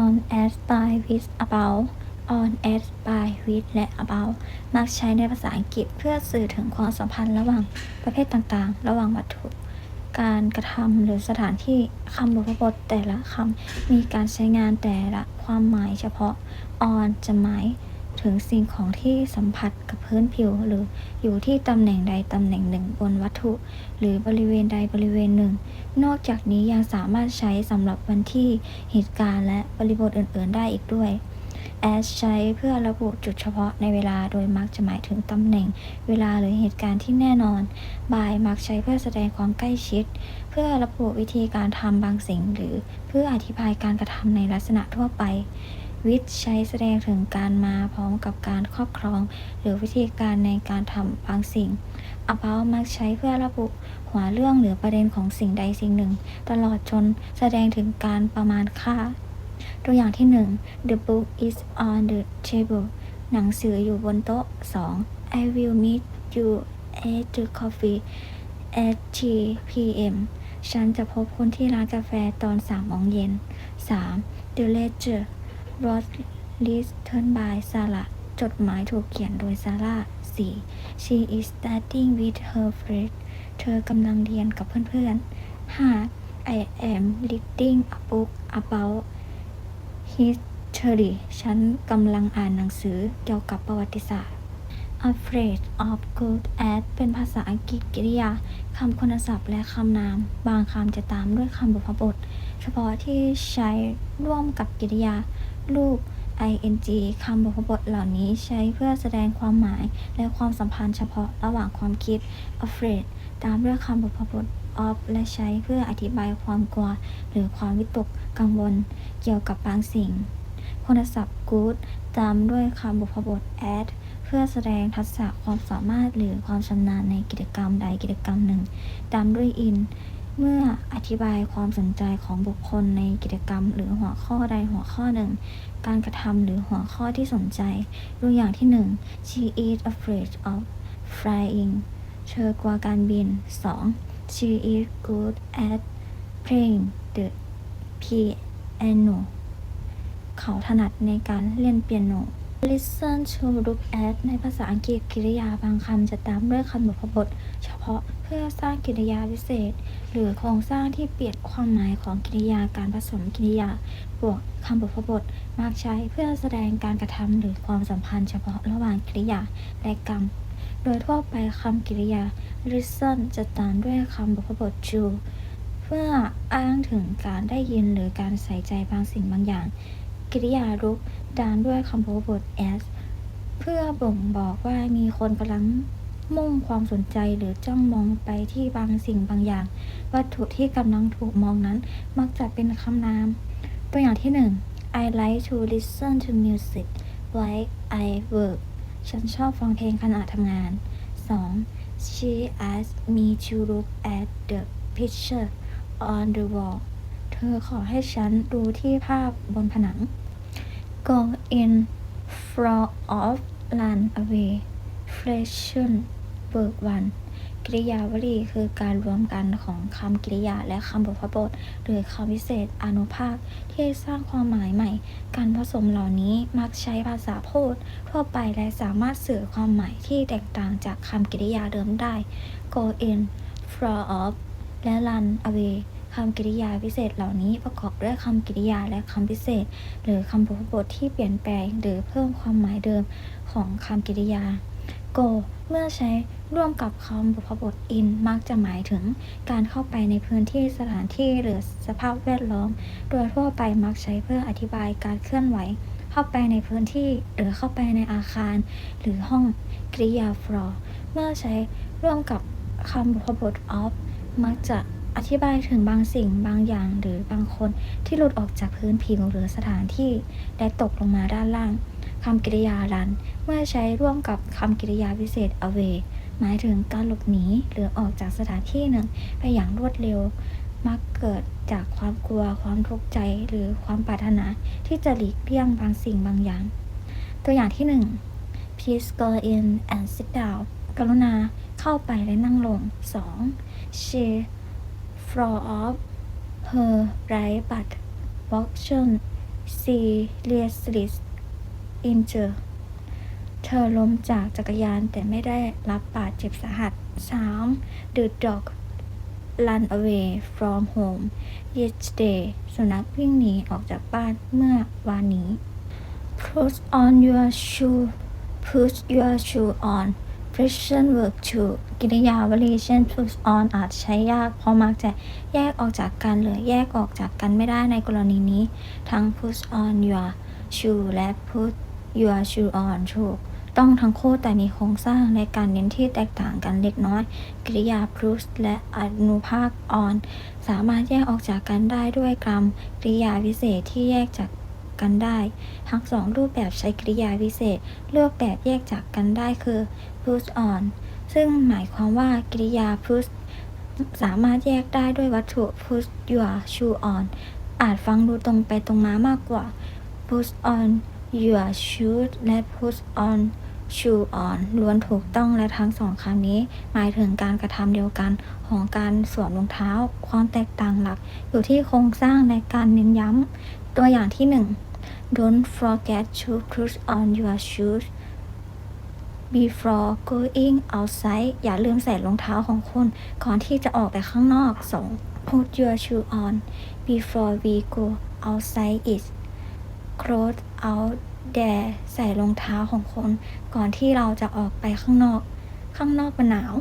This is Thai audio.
on as by with about on as by with และ about มักใช้ในภาษาอังกฤษเพื่อสื่อถึงความสัมพันธ์ระหว่างประเภทต่างๆ ระหว่างวัตถุ การกระทำหรือสถานที่คำบุพบทแต่ละคำมีการใช้งานแต่ละความหมายเฉพาะ on จะหมาย ถึงสิ่งของที่สัมผัสกับพื้นผิว หรืออยู่ที่ตำแหน่งใดตำแหน่งหนึ่งบนวัตถุ หรือบริเวณใดบริเวณหนึ่ง นอกจากนี้ยังสามารถใช้สำหรับวันที่เหตุการณ์และบริบทอื่น ๆ ได้อีกด้วย as ใช้เพื่อระบุจุดเฉพาะในเวลาโดยมักจะหมายถึงตำแหน่ง เวลาหรือเหตุการณ์ที่แน่นอน by มักใช้เพื่อแสดงความใกล้ชิด เพื่อระบุวิธีการทำบางสิ่ง หรือเพื่ออธิบายการกระทำในลักษณะทั่วไป with ใช้แสดงถึงการมาพร้อมกับการครอบครอง หรือวิธีการในการทำบางสิ่ง about มักใช้เพื่อระบุหัวเรื่องหรือประเด็นของสิ่งใดสิ่งหนึ่ง ตลอดจนแสดงถึงการประมาณค่า ตัวอย่างที่ 1 The book is on the table หนังสืออยู่บนโต๊ะ 2 I will meet you at the coffee at 3 p.m. ฉันจะพบคุณที่ร้านกาแฟตอน3โมงเย็น 3. The ledger letter was written by Sarah จดหมายถูกเขียนโดยซาร่า 4. She is studying with her friend เธอกำลังเรียนกับเพื่อนๆ 5. I am reading a book about history ฉันกำลังอ่านหนังสือเกี่ยวกับประวัติศาสตร์ afraid of good at เป็นภาษาอังกฤษกริยาคำคุณศัพท์และคำนาม บางคำจะตามด้วยคำบุพบท เฉพาะที่ใช้ร่วมกับกริยา รูป ing คำบุพบทเหล่านี้ใช้เพื่อแสดงความหมาย และความสัมพันธ์เฉพาะระหว่างความคิด afraid ตามด้วยคำบุพบท of และใช้เพื่ออธิบายความกลัว หรือความวิตกกังวล เกี่ยวกับบางสิ่ง คุณศัพท์ good ตามด้วยคำบุพบท at เพื่อแสดงทักษะความสามารถหรือความชำนาญในกิจกรรมใดกิจกรรมหนึ่ง ตามด้วย in เมื่ออธิบายความสนใจของบุคคลในกิจกรรม หรือหัวข้อใดหัวข้อหนึ่ง การกระทำหรือหัวข้อที่สนใจตัวอย่างที่ 1 she is afraid of flying เธอกลัวการบิน 2. she is good at playing the piano เขาถนัดในการเล่นเปียโน listen to look at ในภาษาอังกฤษกริยาบางคำจะตามด้วยคำบุพบทเฉพาะ พื่อสร้างกริยาพิเศษ หรือโครงสร้างที่เปลี่ยนความหมายของกริยาการผสมกริยา บวกคำบุพบทมักใช้เพื่อแสดงการกระทำหรือความสัมพันธ์เฉพาะระหว่างกริยาและกรรม โดยทั่วไปคำกริยา listen จะตามด้วยคำบุพบท to เพื่ออ้างถึงการได้ยินหรือการใส่ใจบางสิ่งบางอย่างกริยารุกตามด้วยคำบุพบท as เพื่อบ่งบอกว่ามีคนกำลัง มุ่งความสนใจหรือจ้องมองไปที่บางสิ่งบางอย่าง วัตถุที่กำลังถูกมองนั้นมักจะเป็นคำนาม ตัวอย่างที่ 1 I like to listen to music while I work ฉันชอบฟังเพลงขณะทำงาน 2. She asked me to look at the picture on the wall เธอขอให้ฉันดูที่ภาพบนผนัง go in from off run away freshen work one กริยาวลีคือการรวมกันของคำกริยาและคำบุพบท หรือคำวิเศษอนุภาค ที่สร้างความหมายใหม่ การผสมเหล่านี้มักใช้ภาษาพูดทั่วไปและสามารถสื่อความหมายที่แตกต่างจากคำกริยาเดิมได้ go in from off และ run away คำกริยาพิเศษเหล่านี้ประกอบด้วยคำกริยาและคำพิเศษ หรือคำบุพบทที่เปลี่ยนแปลงหรือเพิ่มความหมายเดิมของคำกริยา go เมื่อใช้ร่วมกับคำบุพบท in มักจะหมายถึงการเข้าไปในพื้นที่สถานที่หรือสภาพแวดล้อม โดยทั่วไปมักใช้เพื่ออธิบายการเคลื่อนไหว เข้าไปในพื้นที่หรือเข้าไปในอาคาร หรือห้องกริยา floor เมื่อใช้ร่วมกับคำบุพบท of มักจะอธิบายถึงบางสิ่งบางอย่างหรือบางคนที่หลุดออกจากพื้นผิวหรือสถานที่ และตกลงมาด้านล่าง คำกริยารัน เมื่อใช้ร่วมกับคำกริยาพิเศษ away หมายถึงการหลบหนีหรือออกจากสถานที่หนึ่งไปอย่างรวดเร็ว มักเกิดจากความกลัว ความทุกข์ใจ หรือความปรารถนาที่จะหลีกเลี่ยงบางสิ่งบางอย่าง ตัวอย่างที่ 1 please go in and sit down กรุณาเข้าไปและนั่งลง 2. she floor off her right butt function seriously injured เธอล้มจากจักรยานแต่ไม่ได้รับบาดเจ็บสาหัส 3. The dog run away from home yesterday สุนัขวิ่งหนีออกจากบ้านเมื่อวานนี้ Put on your shoe Put your shoe on Present verb to กิริยาวลีเช่น put on อาจใช้ยาก เพราะมักจะแยกออกจากกันหรือแยกออกจากกันไม่ได้ในกรณีนี้ ทั้ง put on your shoe และ put your shoe on ถูกต้องทั้งคู่แต่มีโครงสร้างและการเน้นที่แตกต่างกันเล็กน้อย กริยา put และอนุภาค on สามารถแยกออกจากกันได้ด้วยกรรมกริยาวิเศษที่แยกจากกันได้ ทั้งสองรูปแบบใช้กริยาวิเศษเลือกแบบแยกจากกันได้คือ put on ซึ่งหมายความว่ากริยา put สามารถแยกได้ด้วยวัตถุ put your shoe on อาจฟังดูตรงไปตรงมามากกว่า put on your shoes และ put on shoe on ล้วนถูกต้องและทั้งสองคำนี้ หมายถึงการกระทำเดียวกันของการสวมรองเท้า ความแตกต่างหลัก อยู่ที่โครงสร้างและการเน้นย้ำ ตัวอย่างที่หนึ่ง Don't forget to put on your shoes before going outside อย่าลืมใส่รองเท้าของคุณก่อนที่จะออกไปข้างนอก 2. Put your shoe on before we go outside it clothes out there ใส่รองเท้าของคน ก่อนที่เราจะออกไปข้างนอก ข้างนอกมันหนาว